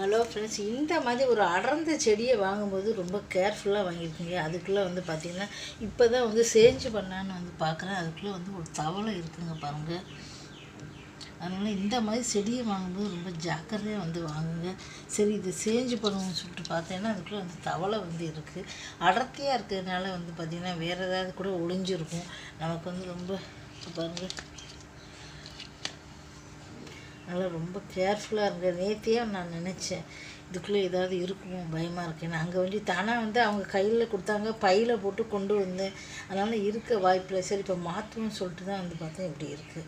Hello friends இந்த மாதிரி ஒரு அடர்ந்த செடியை வாங்கும்போது ரொம்ப கேர்ஃபுல்லாக வாங்கியிருக்கீங்க. அதுக்குள்ளே வந்து பார்த்திங்கன்னா இப்போ தான் வந்து சேஞ்சு பண்ணான்னு வந்து பார்க்குறேன் அதுக்குள்ளே வந்து ஒரு தவளை இருக்குங்க பாருங்கள் அதனால் இந்த மாதிரி செடியை வாங்கும்போது ரொம்ப ஜாக்கிரதையாக வந்து வாங்குங்க. சரி இது சேஞ்சு பண்ணுவோம்னு சொல்லிட்டு பார்த்தேன்னா அதுக்குள்ளே வந்து தவளை வந்து இருக்குது அடர்த்தியாக இருக்கிறதுனால வந்து பார்த்திங்கன்னா வேறு ஏதாவது கூட ஒளிஞ்சிருக்கும். நமக்கு வந்து ரொம்ப பாருங்கள் அதனால் ரொம்ப கேர்ஃபுல்லாக இருங்க. நேத்தியே நான் நினச்சேன் இதுக்குள்ளே ஏதாவது இருக்குமோ பயமாக இருக்கேன்னு. அங்கே வந்து தானாக வந்து அவங்க கையில் கொடுத்தாங்க பையில் போட்டு கொண்டு வந்தேன். அதனால் இருக்க வாய்ப்பில்லை சரி இப்போ மாற்றுவோம்னு சொல்லிட்டு தான் வந்து பார்த்தேன் இப்படி இருக்குது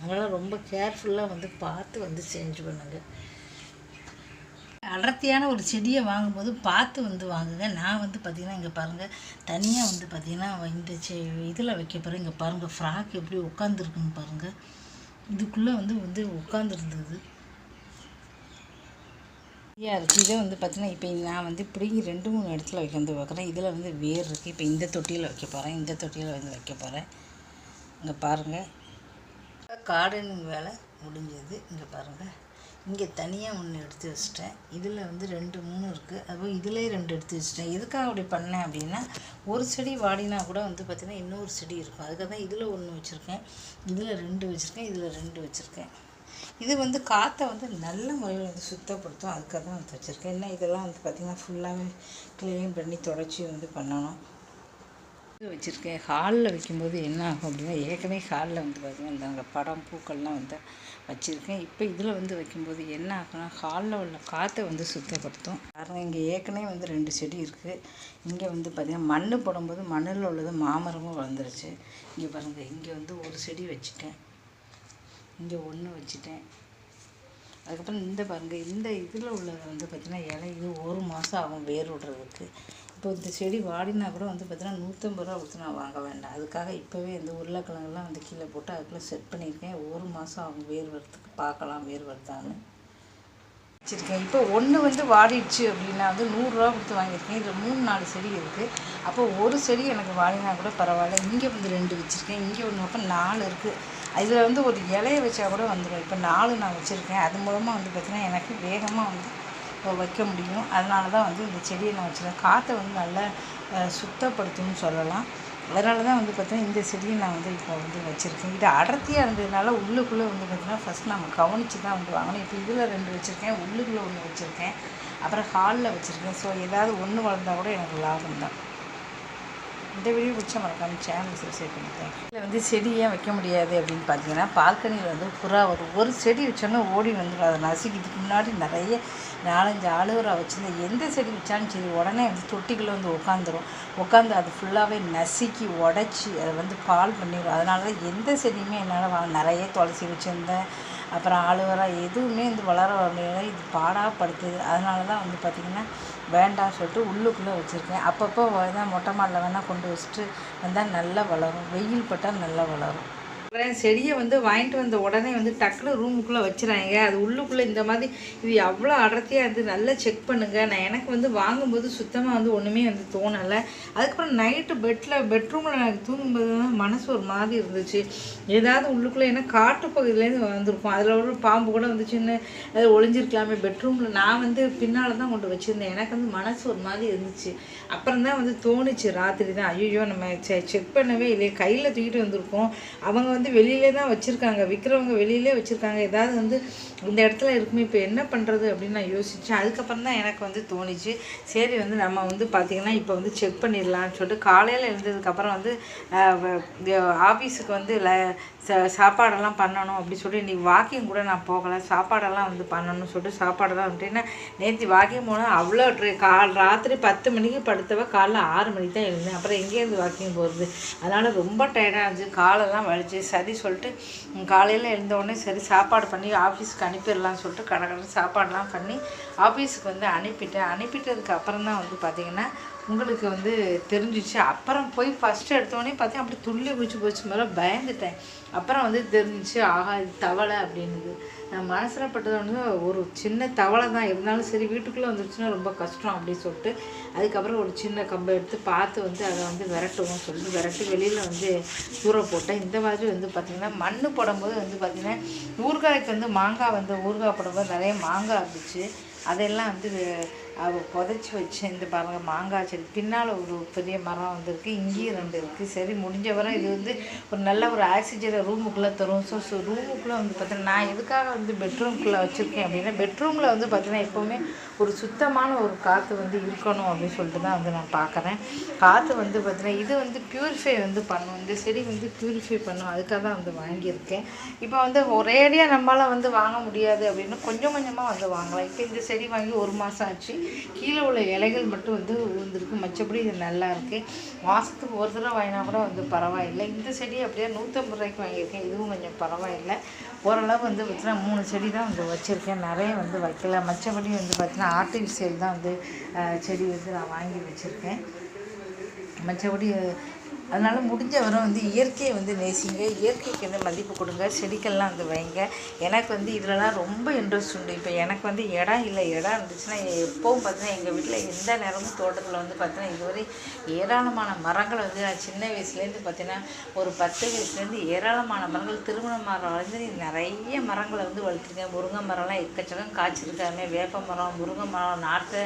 அதனால் ரொம்ப கேர்ஃபுல்லாக வந்து பார்த்து வந்து செஞ்சு பண்ணுங்க. அடர்த்தியான ஒரு செடியை வாங்கும்போது பார்த்து வந்து வாங்குங்க. நான் வந்து பார்த்திங்கன்னா இங்கே பாருங்கள் தனியாக வந்து பார்த்திங்கன்னா இந்த செ இதில் வைக்க போகிறேன் இங்கே பாருங்கள் ஃப்ராக் எப்படி உட்காந்துருக்குன்னு பாருங்கள் இதுக்குள்ளே வந்து வந்து உட்காந்துருந்தது ஃப்ரீயாக இருக்குது இதை வந்து பார்த்தீங்கன்னா இப்போ நான் வந்து இப்படி ரெண்டு மூணு இடத்துல வைக்க வந்து பார்க்குறேன். இதில் வந்து வேர் இருக்குது இப்போ இந்த தொட்டியில் வைக்க போகிறேன் இந்த தொட்டியில் வந்து வைக்க போகிறேன் இங்கே பாருங்கள் கார்டனிங் வேலை முடிஞ்சது. இங்கே பாருங்கள் இங்கே தனியாக ஒன்று எடுத்து வச்சிட்டேன். இதில் வந்து ரெண்டு மூணு இருக்குது அதுவும் இதிலே ரெண்டு எடுத்து வச்சிட்டேன். எதுக்காக அப்படி பண்ணேன் அப்படின்னா ஒரு செடி வாடினா கூட வந்து பார்த்திங்கன்னா இன்னொரு செடி இருக்கும். அதுக்காக தான் இதில் ஒன்று வச்சுருக்கேன். இதில் ரெண்டு வச்சுருக்கேன். இதில் ரெண்டு வச்சுருக்கேன். இது வந்து காற்றை வந்து நல்ல முறையில் வந்து சுத்தப்படுத்தும். அதுக்காக தான் வந்து வச்சுருக்கேன். என்ன இதெல்லாம் வந்து பார்த்திங்கன்னா ஃபுல்லாகவே க்ளீன் பண்ணி தொடச்சி வந்து பண்ணணும். வச்சுருக்கேன். ஹாலில் வைக்கும்போது என்ன ஆகும் அப்படின்னா ஏற்கனவே ஹாலில் வந்து பார்த்திங்கன்னா இந்த படம் பூக்கள்லாம் வந்து வச்சுருக்கேன். இப்போ இதில் வந்து வைக்கும்போது என்ன ஆகும்னா ஹாலில் உள்ள காற்றை வந்து சுத்தப்படுத்தும். காரணம் இங்கே ஏற்கனவே வந்து ரெண்டு செடி இருக்குது இங்கே வந்து பார்த்திங்கன்னா மண் போடும்போது மண்ணில் உள்ளது மாமரமும் வளர்ந்துருச்சு. இங்கே பாருங்கள் இங்கே வந்து ஒரு செடி வச்சுட்டேன். இங்கே ஒன்று வச்சுட்டேன். அதுக்கப்புறம் இந்த பாருங்கள் இந்த இதில் உள்ளது வந்து பார்த்திங்கன்னா இலை இது ஒரு மாதம் ஆகும் வேர் விடுறதுக்கு. இப்போ இந்த செடி வாடினா கூட வந்து பார்த்திங்கன்னா நூற்றம்பது ரூபா கொடுத்து நான் வாங்க வேண்டாம். அதுக்காக இப்போவே இந்த உருளைக்கிழங்குலாம் வந்து கீழே போட்டு அதுக்குள்ளே செட் பண்ணியிருக்கேன். ஒரு மாதம் அவங்க வேர் வரத்துக்கு பார்க்கலாம் வேர் வருதான்னு. வச்சுருக்கேன். இப்போ ஒன்று வந்து வாடிடுச்சு அப்படின்னா வந்து நூறுரூவா கொடுத்து வாங்கியிருக்கேன். இதில் மூணு நாலு செடி இருக்குது அப்போ ஒரு செடி எனக்கு வாடினா கூட பரவாயில்ல. இங்கே வந்து ரெண்டு வச்சுருக்கேன். இங்கே ஒன்று அப்போ நாலு இருக்குது இதில் வந்து ஒரு இலையை வச்சா கூட வந்துடும் இப்போ நாலு நான் வச்சுருக்கேன். அது மூலமாக வந்து பார்த்திங்கன்னா எனக்கு வேகமாக வந்து வைக்க முடியும். அதனால தான் வந்து இந்த செடியை நான் வச்சுருக்கேன். காற்றை வந்து நல்லா சுத்தப்படுத்தும்னு சொல்லலாம். அதனால தான் வந்து பார்த்தீங்கன்னா இந்த செடியை நான் வந்து இப்போ வந்து வச்சுருக்கேன். இது அடர்த்தியாக இருந்ததுனால உள்ளுக்குள்ளே வந்து பார்த்திங்கன்னா ஃபஸ்ட் நம்ம கவனித்து தான் வந்து வாங்கணும். இப்போ இதில் ரெண்டு வச்சுருக்கேன். உள்ளுக்குள்ளே ஒன்று வச்சுருக்கேன். அப்புறம் ஹாலில் வச்சுருக்கேன். ஸோ ஏதாவது ஒன்று வளர்ந்தா கூட எனக்கு லாபம் தான் இந்த வீடியோ பிடிச்ச மறக்காமல் சேனல் சப்ஸ்கிரைப் பண்ணிட்டேன் இதில் வந்து செடி ஏன் வைக்க முடியாது அப்படின்னு பார்த்தீங்கன்னா பால்கனியில் வந்து புறா வரும் ஒரு செடி வச்சோன்னா ஓடி வந்துடும் அதை நசுக்கி இதுக்கு முன்னாடி நிறைய நாலஞ்சு ஆளுவரை வச்சுருந்தேன் எந்த செடி வச்சாலும் சரி உடனே வந்து தொட்டிக்குள்ளே வந்து உட்காந்துரும் உட்காந்து அது ஃபுல்லாகவே நசுக்கி உடச்சி அதை வந்து பால் பண்ணிடும் அதனால தான் எந்த செடியுமே என்னால் நிறைய துளசி வச்சுருந்தேன். அப்புறம் ஆளுவரா எதுவுமே வந்து வளர வரலையில இது பாடாப்படுத்துது அதனால தான் வந்து பார்த்திங்கன்னா வேண்டாம் சொல்லிட்டு உள்ளுக்குள்ளே வச்சுருக்கேன். அப்பப்போ தான் மொட்டை மாடில் வேணால் கொண்டு வச்சுட்டு வந்தால் நல்லா வளரும். வெயில் பட்டால் நல்லா வளரும். அப்புறம் செடியை வந்து வாங்கிட்டு வந்த உடனே வந்து டக்குனு ரூமுக்குள்ளே வச்சுறாங்க. அது உள்ளுக்குள்ளே இந்த மாதிரி இது எவ்வளோ அடர்த்தியாக இருந்து நல்லா செக் பண்ணுங்கள் நான் எனக்கு வந்து வாங்கும்போது சுத்தமாக வந்து ஒன்றுமே வந்து தோணலை. அதுக்கப்புறம் நைட்டு பெட்டில் பெட்ரூமில் எனக்கு தூங்கும்போது தான் மனசு ஒரு மாதிரி இருந்துச்சு. ஏதாவது உள்ளுக்குள்ளே ஏன்னா காட்டு பகுதியிலேருந்து வந்திருக்கும். அதில் ஒரு பாம்பு கூட வந்துச்சுன்னு அது ஒளிஞ்சிருக்கலாமே பெட்ரூமில் நான் வந்து பின்னால் தான் கொண்டு வச்சுருந்தேன். எனக்கு வந்து மனசு ஒரு மாதிரி இருந்துச்சு. அப்புறம் தான் வந்து தோணுச்சு. ராத்திரி தான். ஐயோ நம்ம செக் பண்ணவே இல்லையே. கையில் தூக்கிட்டு வந்திருக்கோம். அவங்க வந்து வந்து வெளியிலே தான் வச்சுருக்காங்க. விற்கிறவங்க வெளியிலே வச்சுருக்காங்க. ஏதாவது வந்து இந்த இடத்துல இருக்குமே இப்போ என்ன பண்ணுறது அப்படின்னு நான் யோசித்தேன் அதுக்கப்புறம் தான் எனக்கு வந்து தோணுச்சு. சரி வந்து நம்ம வந்து பார்த்திங்கன்னா இப்போ வந்து செக் பண்ணிடலாம்னு சொல்லிட்டு காலையில் எழுந்ததுக்கப்புறம் வந்து ஆஃபீஸுக்கு வந்து ல ச சாப்பாடெல்லாம் பண்ணணும் அப்படி சொல்லி இன்றைக்கி வாக்கிங் கூட நான் போகலை. சாப்பாடெல்லாம் வந்து பண்ணணும்னு சொல்லிட்டு சாப்பாடெல்லாம் வந்துட்டு நேற்று வாக்கிங் போனால் அவ்வளோ ட்ரெ கால் ராத்திரி பத்து மணிக்கு படுத்தவ காலைல ஆறு மணிக்கு தான் எழுந்தேன். அப்புறம் எங்கேருந்து வாக்கிங் போகிறது அதனால் ரொம்ப டயர்டாக இருந்துச்சு. காலெல்லாம் வலிச்சு. சரி சொல்லிட்டு காலையில் எழுந்தோடனே சரி சாப்பாடு பண்ணி ஆஃபீஸுக்கு அனுப்பிடலாம்னு சொல்லிட்டு கடை கடை சாப்பாடெலாம் பண்ணி ஆஃபீஸுக்கு வந்து அனுப்பிட்டேன். அனுப்பிட்டதுக்கு அப்புறம் தான் வந்து பார்த்திங்கன்னா உங்களுக்கு வந்து தெரிஞ்சிச்சு. அப்புறம் போய் ஃபஸ்ட்டு எடுத்தோடனே பார்த்தேன் அப்படி துள்ளி குச்சி போச்சு மேலே பயந்துட்டேன். அப்புறம் வந்து தெரிஞ்சிச்சு ஆஹா இது தவளை அப்படின்னுது. நான் மனசில் பட்டது வந்து ஒரு சின்ன தவளை தான். இருந்தாலும் சரி வீட்டுக்குள்ளே வந்துருச்சுன்னா ரொம்ப கஷ்டம் அப்படின்னு சொல்லிட்டு அதுக்கப்புறம் ஒரு சின்ன கம்பை எடுத்து பார்த்து வந்து அதை வந்து விரட்டுவோம் சொல்லிட்டு விரட்டி வெளியில் வந்து தூர போட்டேன். இந்த மாதிரி வந்து பார்த்திங்கன்னா மண் போடும்போது வந்து பார்த்திங்கன்னா ஊறுகாய்க்கு வந்து மாங்காய் வந்து ஊறுகாய் போடும்போது நிறைய மாங்காய் இருந்துச்சு. அதெல்லாம் வந்து அவள் புதைச்சி வச்சு இந்த பாருங்க மாங்காய் செடி. பின்னால் ஒரு பெரிய மரம் வந்திருக்கு இங்கேயும் ரெண்டு இருக்குது சரி முடிஞ்ச வரை இது வந்து ஒரு நல்ல ஒரு ஆக்சிஜனை ரூமுக்குள்ளே தரும். ஸோ ஸோ ரூமுக்குள்ளே வந்து பார்த்தீங்கன்னா நான் எதுக்காக வந்து பெட்ரூம்குள்ளே வச்சுருக்கேன் அப்படின்னா பெட்ரூமில் வந்து பார்த்தீங்கன்னா எப்போவுமே ஒரு சுத்தமான ஒரு காற்று வந்து இருக்கணும் அப்படின்னு சொல்லிட்டு தான் வந்து நான் பார்க்குறேன் காற்று வந்து பார்த்தீங்கன்னா இது வந்து ப்யூரிஃபை வந்து பண்ணும். இந்த செடி வந்து ப்யூரிஃபை பண்ணும். அதுக்காக தான் வந்து வாங்கியிருக்கேன். இப்போ வந்து ஒரேடியாக நம்மளால் வந்து வாங்க முடியாது அப்படின்னு கொஞ்சம் கொஞ்சமாக வந்து வாங்கலாம். இப்போ இந்த செடி வாங்கி ஒரு மாதம் ஆச்சு. கீழே உள்ள இலைகள் மட்டும் வந்து விழுந்திருக்கு மற்றபடி இது நல்லா இருக்குது மாதத்துக்கு ஒரு தடவை வாங்கினா கூட வந்து பரவாயில்லை. இந்த செடி அப்படியே நூற்றம்பது ரூபாய்க்கு வாங்கியிருக்கேன். இதுவும் கொஞ்சம் பரவாயில்லை. ஓரளவு வந்து பார்த்தீங்கன்னா மூணு செடி தான் வந்து வச்சுருக்கேன். நிறைய வந்து வைக்கல. மற்றபடி வந்து பார்த்திங்கன்னா ஆர்டிஃபிஷியல் தான் வந்து செடி வந்து நான் வாங்கி வச்சுருக்கேன். மற்றபடி அதனால் முடிஞ்ச வரை வந்து இயற்கையை வந்து நேசிங்க. இயற்கைக்கு வந்து மதிப்பு கொடுங்க. செடிக்கெல்லாம் வந்து வைங்க. எனக்கு வந்து இதிலலாம் ரொம்ப இன்ட்ரெஸ்ட் உண்டு. இப்போ எனக்கு வந்து இடம் இல்லை. இடம் இருந்துச்சுன்னா எப்போவும் பார்த்தீங்கன்னா எங்கள் வீட்டில் எந்த நேரமும் தோட்டத்தில் வந்து பார்த்தீங்கன்னா இதுவரை ஏராளமான மரங்களை வந்து நான் சின்ன வயசுலேருந்து பார்த்தீங்கன்னா ஒரு பத்து வயசுலேருந்து ஏராளமான மரங்கள் திருமண மரம் வளர்ந்து நிறைய மரங்களை வந்து வளர்த்துருக்கேன். முருங்கை மரம்லாம் எக்கச்சக்கம் காய்ச்சிருக்கு. அதுமாதிரி வேப்ப மரம் முருங்கை மரம் நாட்டு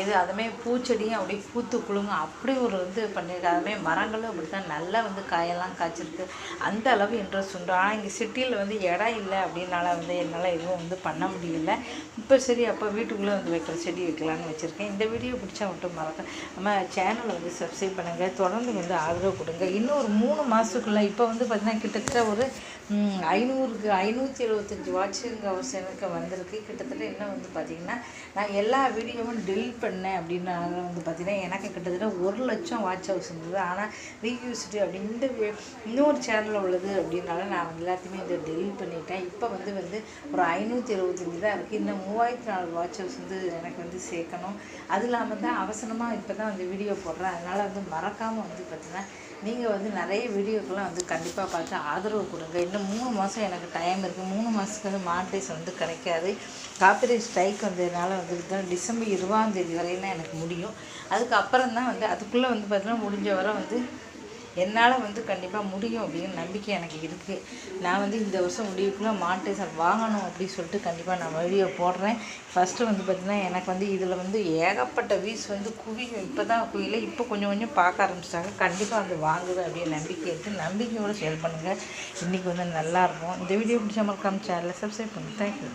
எது அதுமாதிரி பூச்செடியும் அப்படியே பூத்து குலுங்க அப்படி ஒரு வந்து பண்ணியிருக்கேன். அதுமாதிரி மரங்களும் அப்படி தான் நல்லா வந்து காயெல்லாம் காய்ச்சிருக்கு. அந்த அளவு இன்ட்ரெஸ்ட் உண்டு. ஆனால் இங்கே சிட்டியில் வந்து இடம் இல்லை அப்படின்னால வந்து என்னால் எதுவும் வந்து பண்ண முடியல. இப்போ சரி அப்போ வீட்டுக்குள்ளே வந்து வைக்கிற செடி வைக்கலான்னு வச்சுருக்கேன். இந்த வீடியோ பிடிச்சா மட்டும் மறக்க நம்ம சேனலை வந்து சப்ஸ்கிரைப் பண்ணுங்கள் தொடர்ந்து வந்து ஆதரவு கொடுங்க. இன்னும் ஒரு மூணு மாதத்துக்குள்ளே இப்போ வந்து பார்த்திங்கன்னா கிட்டத்தட்ட ஒரு ஐநூறுக்கு ஐநூற்றி எழுபத்தஞ்சி வாட்சிங் ஹவர்ஸ் எனக்கு வந்திருக்கு. கிட்டத்தட்ட என்ன வந்து பார்த்திங்கன்னா நான் எல்லா வீடியோவும் டெலிட் பண்ணேன் அப்படின்னால வந்து பார்த்திங்கன்னா எனக்கு கிட்டத்தட்ட ஒரு லட்சம் வாட்ச் ஹவர்ஸ் இருந்தது. ஆனால் ரீயூஸ்டு அப்படி இந்த இன்னொரு சேனல் உள்ளது அப்படின்னால நான் வந்து எல்லாத்தையுமே இதை டெலிட் பண்ணிட்டேன். இப்போ வந்து வந்து ஒரு ஐநூற்றி எழுபத்தஞ்சி தான் இருக்குது இன்னும் மூவாயிரத்தி நாலு வாட்ச் வந்து எனக்கு வந்து சேர்க்கணும். அது இல்லாமல் தான் அவசரமாக இப்போ தான் வந்து வீடியோ போடுறேன். அதனால் வந்து மறக்காமல் வந்து பார்த்திங்கன்னா நீங்கள் வந்து நிறைய வீடியோக்கெல்லாம் வந்து கண்டிப்பாக பார்த்து ஆதரவு கொடுங்க. இன்னும் மூணு மாதம் எனக்கு டைம் இருக்குது மூணு மாதத்துக்கு வந்து மானிட்டைஸ் வந்து கிடைக்காது. காப்பிரைட் ஸ்ட்ரைக் வந்ததுனால வந்து டிசம்பர் இருபதாம் தேதி வரையும் எனக்கு முடியும். அதுக்கப்புறம் தான் வந்து அதுக்குள்ளே வந்து பார்த்திங்கன்னா முடிஞ்ச வரை வந்து என்னால் வந்து கண்டிப்பாக முடியும் அப்படின்னு நம்பிக்கை எனக்கு இருக்குது நான் வந்து இந்த வருஷம் முடிவுக்குள்ளே மானிட்டைசர் வாங்கணும் அப்படின்னு சொல்லிட்டு கண்டிப்பாக நான் வீடியோ போடுறேன். ஃபஸ்ட்டு வந்து பார்த்திங்கன்னா எனக்கு வந்து இதில் வந்து ஏகப்பட்ட வீஸ் வந்து குவியும். இப்போ தான் குவியல. இப்போ கொஞ்சம் கொஞ்சம் பார்க்க ஆரம்பிச்சிட்டாங்க. கண்டிப்பாக வந்து வாங்குவேன் அப்படின்னு நம்பிக்கை இருக்குது நம்பிக்கையோடு ஷேர் பண்ணுங்கள் இன்றைக்கி வந்து நல்லாயிருக்கும் இந்த வீடியோ பிடிச்ச மறக்காம சேனலை சப்ஸ்கிரைப் பண்ணுங்கள் தேங்க்யூ